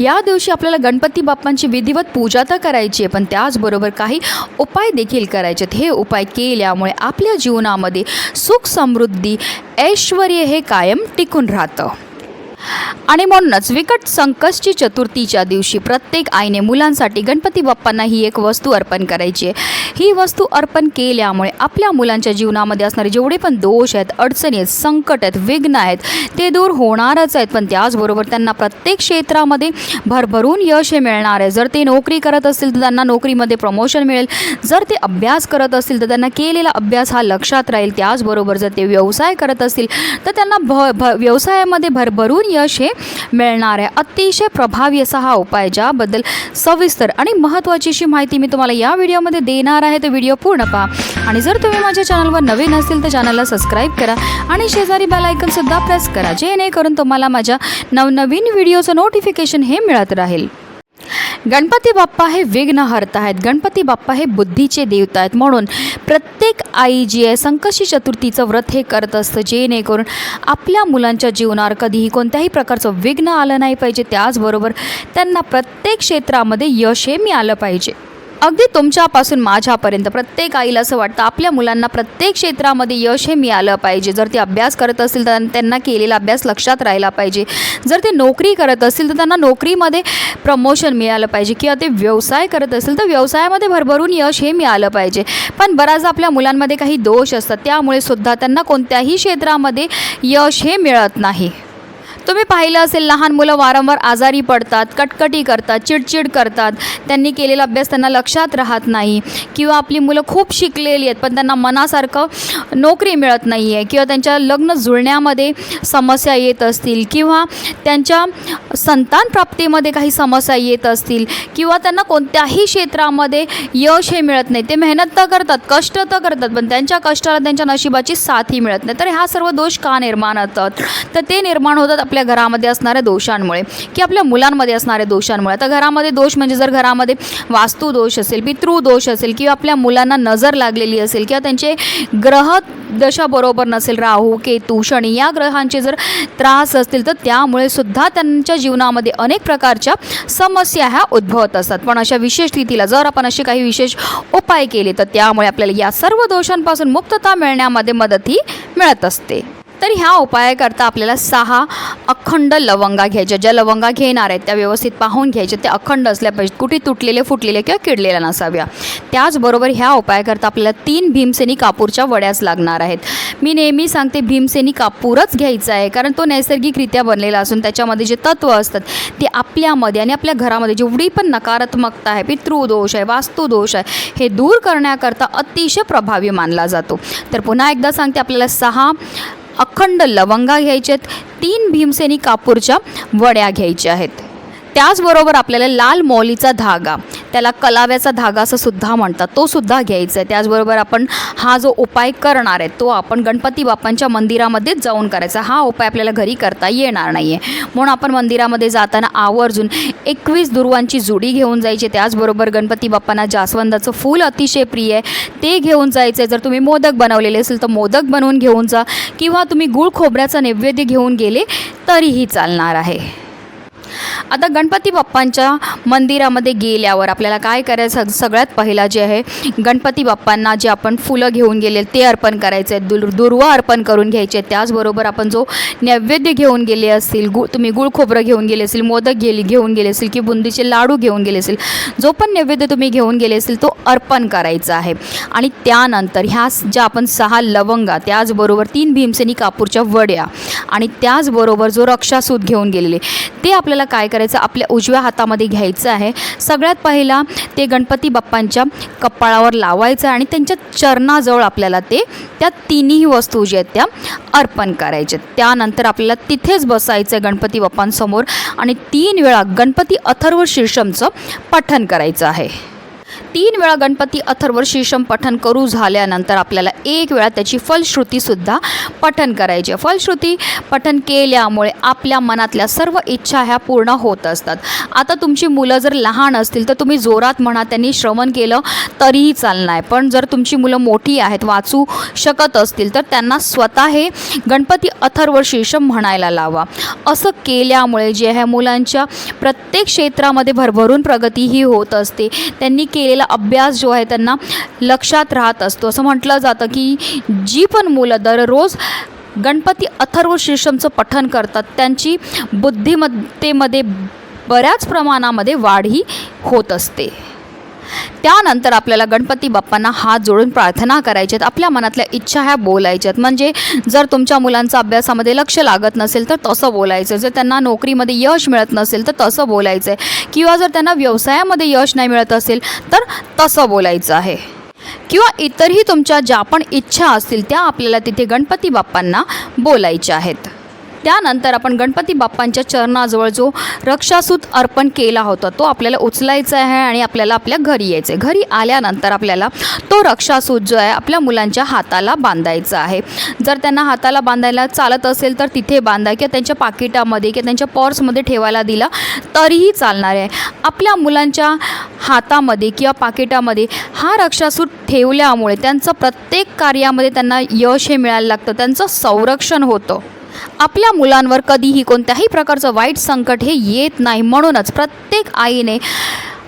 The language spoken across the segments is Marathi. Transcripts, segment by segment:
या दिवशी आपल्याला गणपती बाप्पांची विधिवत पूजा तर करायची आहे पण त्याचबरोबर काही उपाय देखील करायचे आहेत. हे उपाय केल्यामुळे आपल्या जीवनामध्ये सुख समृद्धी ऐश्वर हे कायम टिकून राहतं. आणि म्हणूनच विकट संकष्टी चतुर्थीच्या दिवशी प्रत्येक आईने मुलांसाठी गणपती बाप्पांना ही एक वस्तू अर्पण करायची आहे. ही वस्तू अर्पण केल्यामुळे आपल्या मुलांच्या जीवनामध्ये असणारे जेवढे पण दोष आहेत अडचणी आहेत संकट आहेत विघ्न आहेत ते दूर होणारच आहेत. पण त्याचबरोबर त्यांना प्रत्येक क्षेत्रामध्ये भरभरून यश हे मिळणार आहे. जर ते नोकरी करत असतील तर त्यांना नोकरीमध्ये प्रमोशन मिळेल. जर ते अभ्यास करत असतील तर त्यांना केलेला अभ्यास हा लक्षात राहील. त्याचबरोबर जर ते व्यवसाय करत असतील तर त्यांना भ भ व्यवसायामध्ये भरभरून यश हे मिळणार. आहे अतिशय प्रभावी असा हा उपाय ज्याबद्दल सविस्तर आणि महत्त्वाची अशी माहिती मी तुम्हाला या व्हिडिओमध्ये देणार आहे. तर व्हिडिओ पूर्ण पहा. आणि जर तुम्ही माझ्या चॅनलवर नवीन असतील तर चॅनलला सबस्क्राईब करा आणि शेजारी बेल आयकनसुद्धा प्रेस करा जेणेकरून तुम्हाला माझ्या नवनवीन व्हिडिओचं नोटिफिकेशन हे मिळत राहील. गणपती बाप्पा हे विघ्नहर्ता आहेत. गणपती बाप्पा हे बुद्धीचे देवता आहेत. म्हणून प्रत्येक आई जी आहे संकष्टी चतुर्थीचं व्रत हे करत असतं. जेणेकरून आपल्या मुलांच्या जीवनावर कधीही कोणत्याही प्रकारचं विघ्न आलं नाही पाहिजे. त्याचबरोबर त्यांना प्रत्येक क्षेत्रामध्ये यश हे मिळालं पाहिजे. अगदी तुमच्यापासून माझ्यापर्यंत. प्रत्येक आईला असं वाटतं आपल्या मुलांना प्रत्येक क्षेत्रामध्ये यश हे मिळालं पाहिजे. जर ते अभ्यास करत असतील तर त्यांना केलेला अभ्यास लक्षात राहिला पाहिजे. जर ते नोकरी करत असतील तर त्यांना नोकरीमध्ये प्रमोशन मिळालं पाहिजे. किंवा ते व्यवसाय करत असतील तर व्यवसायामध्ये भरभरून यश हे मिळालं पाहिजे. पण बऱ्याचदा आपल्या मुलांमध्ये काही दोष असतात. त्यामुळे सुद्धा त्यांना कोणत्याही क्षेत्रामध्ये यश हे मिळत नाही. तुम्ही पाहिलं असेल लहान मुलं वारंवार आजारी पडतात कटकटी करतात चिडचिड करतात. त्यांनी केलेला अभ्यास त्यांना लक्षात राहत नाही. किंवा आपली मुलं खूप शिकलेली आहेत पण त्यांना मनासारखं नोकरी मिळत नाही आहे किंवा त्यांच्या लग्न जुळण्यामध्ये समस्या येत असतील किंवा त्यांच्या संतान प्राप्तीमध्ये काही समस्या येत असतील किंवा त्यांना कोणत्याही क्षेत्रामध्ये यश हे मिळत नाही. ते मेहनत तर करतात कष्ट तर करतात पण त्यांच्या कष्टाला त्यांच्या नशिबाची साथही मिळत नाही. तर ह्या सर्व दोष का निर्माण होतात? तर ते निर्माण होतात आपल्या घरामध्ये असणाऱ्या दोषांमुळे की आपल्या मुलांमध्ये असणाऱ्या दोषांमुळे. आता घरामध्ये दोष म्हणजे जर घरामध्ये वास्तू दोष असेल पितृ दोष असेल किंवा आपल्या मुलांना नजर लागलेली असेल किंवा त्यांचे ग्रह दशा बरोबर नसेल राहू केतू शनी या ग्रहांचे जर त्रास असतील तर त्यामुळे सुद्धा त्यांच्या जीवनामध्ये अनेक प्रकारच्या समस्या ह्या उद्भवत असतात. पण अशा विशेष स्थितीला जर आपण असे काही विशेष उपाय केले तर त्यामुळे आपल्याला या सर्व दोषांपासून मुक्तता मिळण्यामध्ये मदतही मिळत असते. तर ह्या उपायाकरता आपल्याला सहा अखंड लवंगा घ्यायच्या. ज्या लवंगा घेणार आहेत त्या व्यवस्थित पाहून घ्यायच्या. त्या अखंड असल्या पाहिजेत. कुठे तुटलेले फुटलेले किंवा किडलेल्या नसाव्या. त्याचबरोबर ह्या उपायाकरता आपल्याला तीन भीमसेनी कापूरच्या वड्याच लागणार आहेत. मी नेहमी सांगते भीमसेनी कापूरच घ्यायचा आहे. कारण तो नैसर्गिकरित्या बनलेला असून त्याच्यामध्ये जे तत्त्व असतात ते आपल्यामध्ये आणि आपल्या घरामध्ये जेवढी पण नकारात्मकता आहे पितृदोष आहे वास्तुदोष आहे हे दूर करण्याकरता अतिशय प्रभावी मानला जातो. तर पुन्हा एकदा सांगते आपल्याला सहा अखंड लवंगा घ्यायचे आहेत तीन भीमसेनी कापूरच्या वड्या घ्यायच्या आहेत. त्याचबरोबर आपल्याला लाल मौलीचा धागा त्याला कलाव्याचा धागा असं सुद्धा म्हणतात. तो सुद्धा घ्यायचा आहे त्याचबरोबर आपण हा जो उपाय करणार आहे तो आपण गणपती बाप्पांच्या मंदिरामध्येच जाऊन करायचा. हा उपाय आपल्याला घरी करता येणार नाही आहे म्हणून आपण मंदिरामध्ये जाताना आवर्जून एकवीस दुर्वांची जुडी घेऊन जायची. त्याचबरोबर गणपती बाप्पांना जास्वंदाचं फूल अतिशय प्रिय आहे. ते घेऊन जायचं आहे जर तुम्ही मोदक बनवलेले असेल तर मोदक बनवून घेऊन जा. किंवा तुम्ही गुळ खोबऱ्याचा नैवेद्य घेऊन गेले तरीही चालणार आहे. आता गणपती बाप्पांच्या मंदिरामध्ये गेल्यावर आपल्याला काय करायचं? सगळ्यात पहिला जे आहे गणपती बाप्पांना जे आपण फुलं घेऊन गेले ते अर्पण करायचे आहेत दुर् दुर्वा अर्पण करून घ्यायचे. त्याचबरोबर आपण जो नैवेद्य घेऊन गेले असतील गु तुम्ही गुळ खोबरं घेऊन गेले असेल मोदक गेली घेऊन गेले असेल की बुंदीचे लाडू घेऊन गेले असेल जो पण नैवेद्य तुम्ही घेऊन गेले असेल तो अर्पण करायचा आहे. आणि त्यानंतर ह्या ज्या आपण सहा लवंगा त्याचबरोबर तीन भीमसेनी कापूरच्या वड्या आणि त्याचबरोबर जो रक्षासूत घेऊन गेलेले ते आपल्याला आपल्याला काय करायचं आपल्या उजव्या हातामध्ये घ्यायचं आहे. सगळ्यात पहिला ते गणपती बाप्पांच्या कपाळावर लावायचं आणि त्यांच्या चरणाजवळ आपल्याला ते त्या तिन्ही वस्तू ज्या आहेत त्या अर्पण करायच्या त्यानंतर आपल्याला तिथेच बसायचं आहे गणपती बाप्पांसमोर आणि तीन वेळा गणपती अथर्व शीर्षमचं पठण करायचं आहे. तीन वेळा गणपती अथर्व शीर्षम पठन करू झाल्यानंतर आपल्याला एक वेळा त्याची फलश्रुतीसुद्धा पठन करायची आहे. फलश्रुती पठन केल्यामुळे आपल्या मनातल्या सर्व इच्छा ह्या पूर्ण होत असतात. आता तुमची मुलं जर लहान असतील तर तुम्ही जोरात म्हणा त्यांनी श्रवण केलं तरीही चालणार आहे पण जर तुमची मुलं मोठी आहेत वाचू शकत असतील तर त्यांना स्वतः हे गणपती अथर्व शीर्षम म्हणायला लावा. असं केल्यामुळे जे ह्या मुलांच्या प्रत्येक क्षेत्रामध्ये भरभरून प्रगती ही होत असते. त्यांनी केलेला अभ्यास जो आहे त्यांना लक्षात राहत असतो. असं म्हटलं जातं की जी पण मुलं दररोज गणपती अथर्व शीर्षमचं पठन करतात त्यांची बुद्धिमत्तेमध्ये बऱ्याच प्रमाणामध्ये वाढ ही होत असते. त्यानंतर आपल्याला गणपती बाप्पांना हात जोडून प्रार्थना करायची आहेत. आपल्या मनातल्या इच्छा ह्या बोलायच्यात म्हणजे जर तुमच्या मुलांचा अभ्यासामध्ये लक्ष लागत नसेल तर तसं बोलायचं. जर त्यांना नोकरीमध्ये यश मिळत नसेल तर तसं बोलायचं आहे किंवा जर त्यांना व्यवसायामध्ये यश नाही मिळत असेल तर तसं बोलायचं आहे. किंवा इतरही तुमच्या ज्या पण इच्छा असतील त्या आपल्याला तिथे गणपती बाप्पांना बोलायच्या आहेत. त्यानंतर आपण गणपती बाप्पांच्या चरणाजवळ जो रक्षासूत अर्पण केला होता तो आपल्याला उचलायचा आहे आणि आपल्याला आपल्या घरी यायचं आहे घरी आल्यानंतर आपल्याला तो रक्षासूत जो आहे आपल्या मुलांच्या हाताला बांधायचा आहे. जर त्यांना हाताला बांधायला चालत असेल तर तिथे बांधा किंवा त्यांच्या पाकिटामध्ये किंवा त्यांच्या पर्समध्ये ठेवायला दिला तरीही चालणार आहे. आपल्या मुलांच्या हातामध्ये किंवा पाकिटामध्ये हा रक्षासूत ठेवल्यामुळे त्यांचं प्रत्येक कार्यामध्ये त्यांना यश हे मिळायला लागतं त्यांचं संरक्षण होतं. आपल्या मुलांवर कधीही कोणत्याही प्रकारचं वाईट संकट हे येत नाही. म्हणूनच प्रत्येक आईने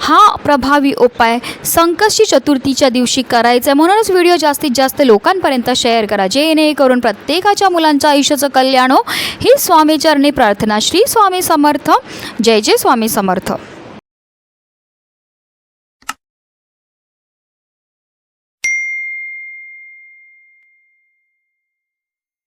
हा प्रभावी उपाय संकष्टी चतुर्थीच्या दिवशी करायचा आहे. म्हणूनच व्हिडिओ जास्तीत जास्त लोकांपर्यंत शेअर करा. जेणेकरून प्रत्येकाच्या मुलांच्या आयुष्याचं कल्याण हो. ही स्वामीचरणी प्रार्थना. श्री स्वामी समर्थ. जय जय स्वामी समर्थ.